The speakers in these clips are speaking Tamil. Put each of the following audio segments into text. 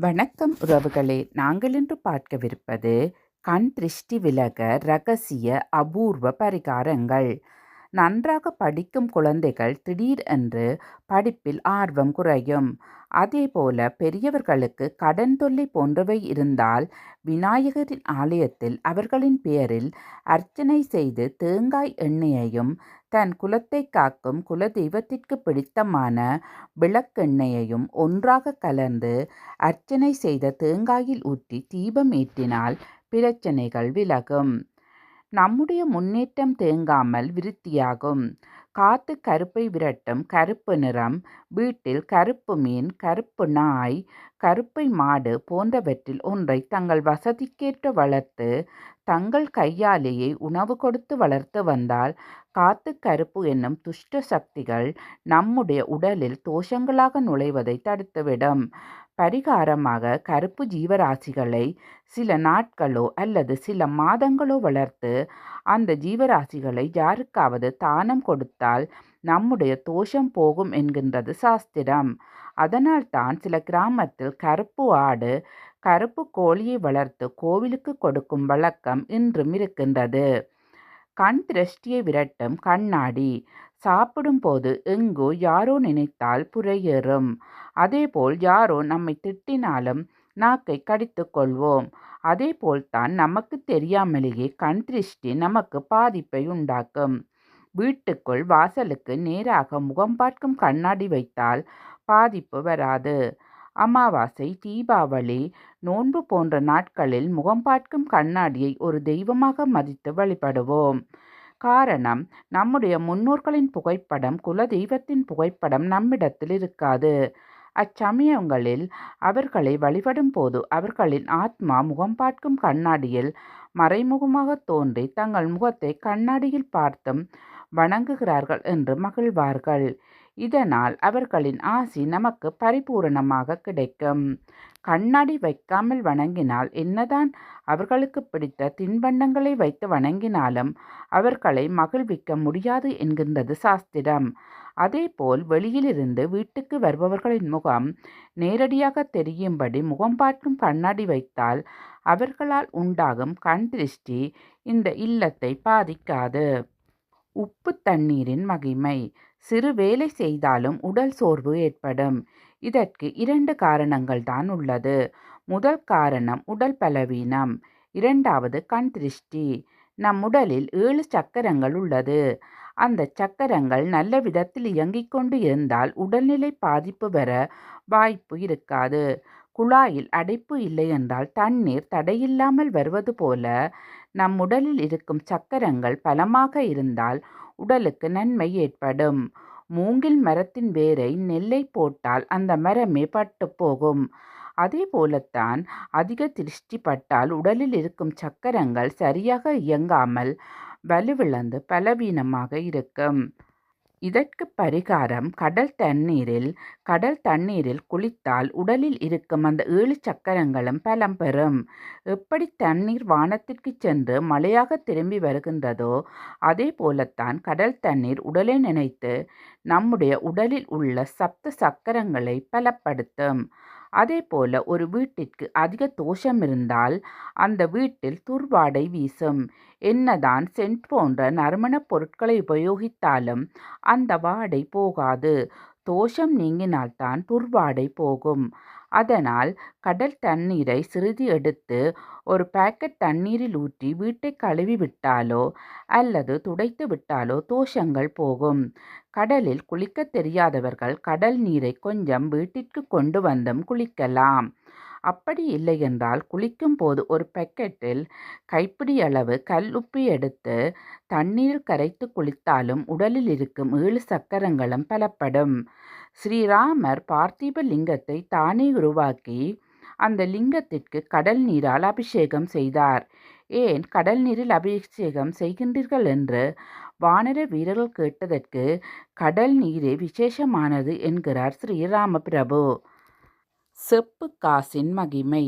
வணக்கம் உறவுகளே. நாங்கள் இன்று பார்க்கவிருப்பது கண் திருஷ்டி விலக ரகசிய அபூர்வ பரிகாரங்கள். நன்றாக படிக்கும் குழந்தைகள் திடீர் என்று படிப்பில் ஆர்வம் குறையும். அதேபோல பெரியவர்களுக்கு கடன் தொல்லை போன்றவை இருந்தால் விநாயகரின் ஆலயத்தில் அவர்களின் பெயரில் அர்ச்சனை செய்து தேங்காய் எண்ணெயையும் தன் குலத்தை காக்கும் குலதெய்வத்திற்கு பிடித்தமான விளக்கெண்ணெயையும் ஒன்றாக கலந்து அர்ச்சனை செய்த தேங்காயில் ஊற்றி தீபம் ஏற்றினால் பிரச்சனைகள் விலகும். நம்முடைய முன்னேற்றம் தேங்காமல் விருத்தியாகும். காத்து கருப்பை விரட்டும் கருப்பு நிறம் வீட்டில் கருப்பு மீன் கருப்பு நாய் கருப்பை மாடு போன்றவற்றில் ஒன்றை தங்கள் வசதிக்கேற்ற வளர்த்து தங்கள் கையாலேயே உணவு கொடுத்து வளர்த்து வந்தால் காத்து கருப்பு என்னும் துஷ்ட சக்திகள் நம்முடைய உடலில் தோஷங்களாக நுழைவதை தடுத்துவிடும். பரிகாரமாக கருப்பு ஜீவராசிகளை சில நாட்களோ அல்லது சில மாதங்களோ வளர்த்து அந்த ஜீவராசிகளை யாருக்காவது தானம் கொடுத்தால் நம்முடைய தோஷம் போகும் என்கின்றது சாஸ்திரம். அதனால் தான் சில கிராமத்தில் கருப்பு ஆடு கருப்பு கோழியை வளர்த்து கோவிலுக்கு கொடுக்கும் வழக்கம் இன்றும் இருக்கின்றது. கண் திருஷ்டியை விரட்டும் கண்ணாடி சாப்பிடும்போது எங்கோ யாரோ நினைத்தால் புறையேறும். அதேபோல் யாரோ நம்மை திட்டினாலும் நாக்கை கடித்து கொள்வோம். அதேபோல்தான் நமக்கு தெரியாமலேயே கண் திருஷ்டி நமக்கு பாதிப்பை உண்டாக்கும். வீட்டுக்குள் வாசலுக்கு நேராக முகம் பார்க்கும் கண்ணாடி வைத்தால் பாதிப்பு வராது. அமாவாசை தீபாவளி நோன்பு போன்ற நாட்களில் முகம் பார்க்கும் கண்ணாடியை ஒரு தெய்வமாக மதித்து வழிபடுவோம். காரணம் நம்முடைய முன்னோர்களின் புகைப்படம் குல தெய்வத்தின் புகைப்படம் நம்மிடத்தில் இருக்காது. அச்சமயங்களில் அவர்களை வழிபடும் போது அவர்களின் ஆத்மா முகம் பார்க்கும் கண்ணாடியில் மறைமுகமாக தோன்றி தங்கள் முகத்தை கண்ணாடியில் பார்த்தும் வணங்குகிறார்கள் என்று மகிழ்வார்கள். இதனால் அவர்களின் ஆசி நமக்கு பரிபூரணமாக கிடைக்கும். கண்ணாடி வைக்காமல் வணங்கினால் என்னதான்? அவர்களுக்கு பிடித்த தின்பண்டங்களை வைத்து வணங்கினாலும் அவர்களை மகிழ்விக்க முடியாது என்கின்றது சாஸ்திரம். அதேபோல் வெளியிலிருந்து வீட்டுக்கு வருபவர்களின் முகம் நேரடியாக தெரியும்படி முகம் பார்க்கும் கண்ணாடி வைத்தால் அவர்களால் உண்டாகும் கண் திருஷ்டி இந்த இல்லத்தை பாதிக்காது. உப்பு தண்ணீரின் மகிமை. சிறு வேலை செய்தாலும் உடல் சோர்வு ஏற்படும். இதற்கு இரண்டு காரணங்கள் தான் உள்ளது. முதல் காரணம் உடல் பலவீனம். இரண்டாவது கண் திருஷ்டி. நம் உடலில் ஏழு சக்கரங்கள் உள்ளது. அந்த சக்கரங்கள் நல்ல விதத்தில் இயங்கிக் கொண்டு இருந்தால் உடல்நிலை பாதிப்பு பெற வாய்ப்பு இருக்காது. குழாயில் அடைப்பு இல்லை என்றால் தண்ணீர் தடையில்லாமல் வருவது போல நம் உடலில் இருக்கும் சக்கரங்கள் பலமாக இருந்தால் உடலுக்கு நன்மை ஏற்படும். மூங்கில் மரத்தின் வேரை நெல்லை போட்டால் அந்த மரமே பட்டு போகும். அதே போலத்தான் அதிக திருஷ்டி பட்டால் உடலில் இருக்கும் சக்கரங்கள் சரியாக இயங்காமல் வலுவிழந்து பலவீனமாக இருக்கும். இதற்கு பரிகாரம் கடல் தண்ணீரில் கடல் தண்ணீரில் குளித்தால் உடலில் இருக்கும் அந்த ஏழு சக்கரங்களும் பலம் பெறும் எப்படி தண்ணீர் வானத்திற்கு சென்று மழையாக திரும்பி வருகின்றதோ அதே போலத்தான் கடல் தண்ணீர் உடலை நினைத்து நம்முடைய உடலில் உள்ள சப்த சக்கரங்களை பலப்படுத்தும். அதே போல ஒரு வீட்டிற்கு அதிக தோஷம் இருந்தால் அந்த வீட்டில் துர்வாடை வீசும். என்னதான் சென்ட் போன்ற நறுமணப் பொருட்களை உபயோகித்தாலும் அந்த வாடை போகாது. தோஷம் நீங்கினால்தான் துர்வாடை போகும். அதனால் கடல் தண்ணீரை சிறிது எடுத்து ஒரு பேக்கெட் தண்ணீரில் ஊற்றி வீட்டை கழுவி விட்டாலோ அல்லது துடைத்து விட்டாலோ தோஷங்கள் போகும். கடலில் குளிக்க தெரியாதவர்கள் கடல் நீரை கொஞ்சம் வீட்டிற்கு கொண்டு வந்தும் குளிக்கலாம். அப்படி இல்லை என்றால் குளிக்கும் போது ஒரு பேக்கெட்டில் கைப்பிடி அளவு கல் உப்பி எடுத்து தண்ணீரில் கரைத்து குளித்தாலும் உடலில் இருக்கும் ஏழு சக்கரங்களும் பலப்படும். ஸ்ரீராமர் பார்த்திப லிங்கத்தை தானே உருவாக்கி அந்த லிங்கத்திற்கு கடல் நீரால் அபிஷேகம் செய்தார். ஏன் கடல் நீரில் அபிஷேகம் செய்கின்றீர்கள் என்று வானர வீரர்கள் கேட்டதற்கு கடல் நீரே விசேஷமானது என்கிறார் ஸ்ரீராம பிரபு. செப்பு காசின் மகிமை.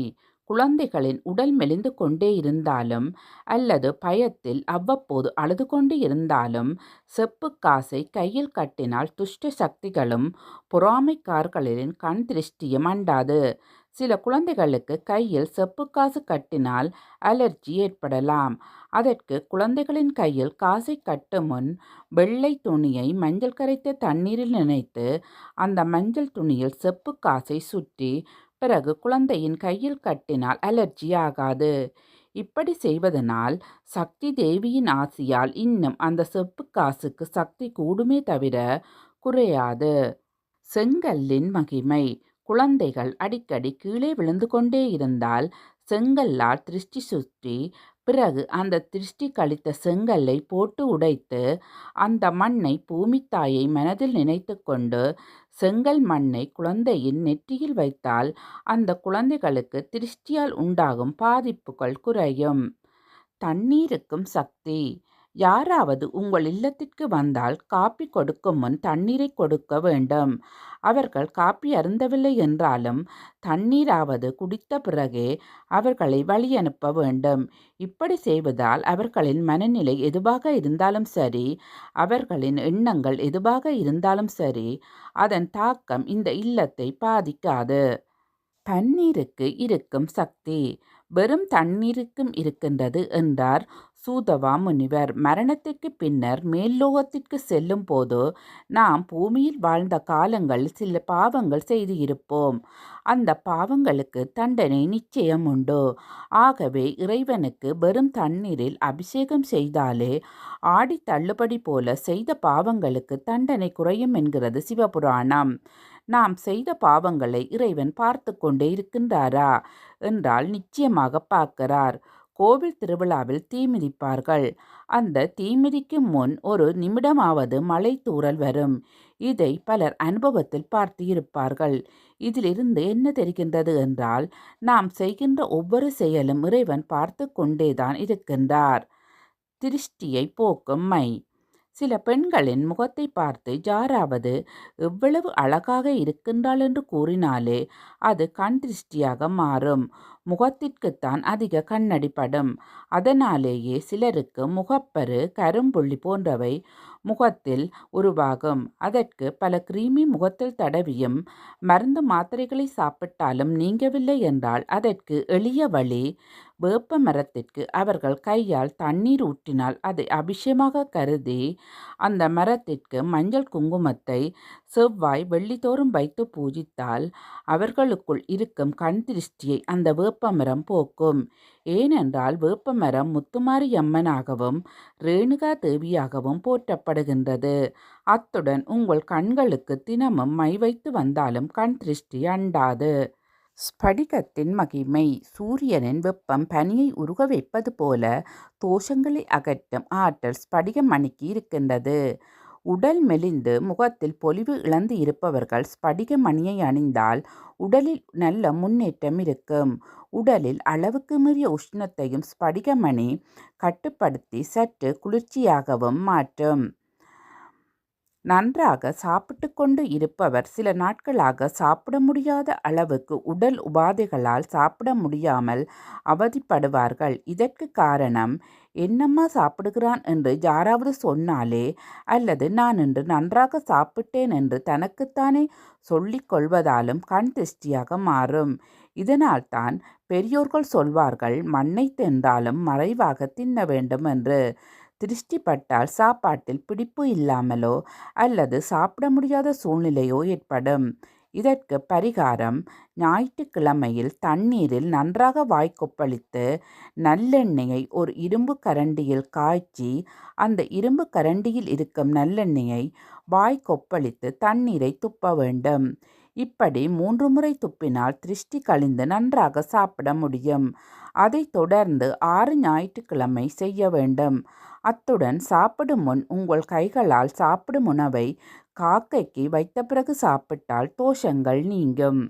குழந்தைகளின் உடல் மெலிந்து கொண்டே இருந்தாலும் அல்லது பயத்தில் அவ்வப்போது அழுது கொண்டு இருந்தாலும் செப்பு காசை கையில் கட்டினால் துஷ்ட சக்திகளும் பொறாமைக்காரர்களின் கண் திருஷ்டியும் அண்டாது. சில குழந்தைகளுக்கு கையில் செப்பு காசு கட்டினால் அலர்ஜி ஏற்படலாம். அதற்கு குழந்தைகளின் கையில் காசை கட்டும் முன் வெள்ளை துணியை மஞ்சள் கரைத்த தண்ணீரில் நினைத்து அந்த மஞ்சள் துணியில் செப்பு காசை சுற்றி பிறகு குழந்தையின் கையில் கட்டினால் அலர்ஜி ஆகாது. இப்படி செய்வதனால் சக்தி தேவியின் ஆசியால் இன்னும் அந்த செப்பு காசுக்கு சக்தி கூடுமே தவிர குறையாது. செங்கல்லின் மகிமை. குழந்தைகள் அடிக்கடி கீழே விழுந்து கொண்டே இருந்தால் செங்கல்லால் திருஷ்டி சுற்றி பிறகு அந்த திருஷ்டி கழித்த செங்கல்லை போட்டு உடைத்து அந்த மண்ணை பூமித்தாயை மனதில் நினைத்து கொண்டு செங்கல் மண்ணை குழந்தையின் நெற்றியில் வைத்தால் அந்த குழந்தைகளுக்கு திருஷ்டியால் உண்டாகும் பாதிப்புகள் குறையும். தண்ணீருக்கும் சக்தி. யாராவது உங்கள் இல்லத்திற்கு வந்தால் காப்பி கொடுக்கும் முன் தண்ணீரை கொடுக்க வேண்டும். அவர்கள் காப்பி அருந்தவில்லை என்றாலும் தண்ணீராவது குடித்த பிறகே அவர்களை வழி அனுப்ப வேண்டும். இப்படி செய்வதால் அவர்களின் மனநிலை எதுவாக இருந்தாலும் சரி அவர்களின் எண்ணங்கள் எதுவாக இருந்தாலும் சரி அதன் தாக்கம் இந்த இல்லத்தை பாதிக்காது. தண்ணீருக்கு இருக்கும் சக்தி. வெறும் தண்ணீருக்கும் இருக்கின்றது என்றார் சூதவா முனிவர். மரணத்திற்கு பின்னர் மேல்லோகத்திற்கு செல்லும் போது நாம் பூமியில் வாழ்ந்த காலங்கள் சில பாவங்கள் செய்து இருப்போம். அந்த பாவங்களுக்கு தண்டனை நிச்சயம் உண்டு. ஆகவே இறைவனுக்கு வெறும் தண்ணீரில் அபிஷேகம் செய்தாலே ஆடி தள்ளுபடி போல செய்த பாவங்களுக்கு தண்டனை குறையும் என்கிறது சிவபுராணம். நாம் செய்த பாவங்களை இறைவன் பார்த்து கொண்டே இருக்கின்றாரா? என்றால் நிச்சயமாக பார்க்கிறார். கோவில் திருவிழாவில் தீமிதிப்பார்கள் அந்த தீமிதிக்கும் முன் ஒரு நிமிடமாவது மலை தூறல் வரும். இதை பலர் அனுபவத்தில் பார்த்து இருப்பார்கள். இதிலிருந்து என்ன தெரிகின்றது என்றால் நாம் செய்கின்ற ஒவ்வொரு செயலும் இறைவன் பார்த்து கொண்டேதான் இருக்கின்றார். திருஷ்டியை போக்கும் மை சில பெண்களின் முகத்தை பார்த்து யாராவது எவ்வளவு அழகாக இருக்கின்றாள் என்று கூறினாலே அது கண் திருஷ்டியாக மாறும். முகத்திற்குத்தான் அதிக கண்ணடிப்படும். அதனாலேயே சிலருக்கு முகப்பரு கரும்புள்ளி போன்றவை முகத்தில் உருவாகும். அதற்கு பல கிருமி முகத்தில் தடவியும் மருந்து மாத்திரைகளை சாப்பிட்டாலும் நீங்கவில்லை என்றால் அதற்கு எளிய வழி வேப்ப மரத்திற்கு அவர்கள் கையால் தண்ணீர் ஊற்றினால் அதை அபிஷேகமாக கருதி அந்த மரத்திற்கு மஞ்சள் குங்குமத்தை செவ்வாய் வெள்ளிதோறும் வைத்து பூஜித்தால் அவர்களுக்குள் இருக்கும் கண் திருஷ்டியை அந்த வேப்பமரம் போக்கும். ஏனென்றால் வேப்பமரம் முத்துமாரி அம்மனாகவும் ரேணுகா தேவியாகவும் போற்றப்படுகின்றது. அத்துடன் உங்கள் கண்களுக்கு தினமும் மை வைத்து வந்தாலும் கண் திருஷ்டி அண்டாது. ஸ்படிகத்தின் மகிமை சூரியனின் வெப்பம் பனியை உருக வைப்பது போல தோஷங்களை அகற்றும் ஆற்றல் ஸ்படிக மணிக்கு இருக்கின்றது. உடல் மெலிந்து முகத்தில் பொலிவு இழந்து இருப்பவர்கள் ஸ்படிக மணியை அணிந்தால் உடலில் நல்ல முன்னேற்றம் இருக்கும். உடலில் அளவுக்கு மீறிய உஷ்ணத்தையும் ஸ்படிகமணி கட்டுப்படுத்தி சற்று குளிர்ச்சியாகவும் மாற்றும். நன்றாக சாப்பிட்டு கொண்டு இருப்பவர் சில நாட்களாக சாப்பிட முடியாத அளவுக்கு உடல் உபாதைகளால் சாப்பிட முடியாமல் அவதிப்படுவார்கள். இதற்கு காரணம் என்னம்மா சாப்பிடுகிறான்? என்று யாராவது சொன்னாலே அல்லது நான் இன்று நன்றாக சாப்பிட்டேன் என்று தனக்குத்தானே சொல்லிக் கொள்வதாலும் கண் திருஷ்டியாக மாறும். இதனால்தான் பெரியோர்கள் சொல்வார்கள் மண்ணை தின்றாலும் மறைவாக தின்ன வேண்டும் என்று. திருஷ்டிப்பட்டால் சாப்பாட்டில் பிடிப்பு இல்லாமலோ அல்லது சாப்பிட முடியாத சூழ்நிலையோ ஏற்படும். இதற்கு பரிகாரம் ஞாயிற்றுக்கிழமையில் தண்ணீரில் நன்றாக வாய்க்கொப்பளித்து நல்லெண்ணெயை ஒரு இரும்பு கரண்டியில் காய்ச்சி அந்த இரும்பு கரண்டியில் இருக்கும் நல்லெண்ணெயை வாய்க்கொப்பளித்து தண்ணீரை துப்ப வேண்டும். இப்படி மூன்று முறை துப்பினால் திருஷ்டி கழிந்து நன்றாக சாப்பிட முடியும். அதைத் தொடர்ந்து ஆறு ஞாயிற்றுக்கிழமை செய்ய வேண்டும். அத்துடன் சாப்பிடும் முன் உங்கள் கைகளால் சாப்பிடும் உணவை காக்கைக்கு வைத்த பிறகு சாப்பிட்டால் தோஷங்கள் நீங்கும்.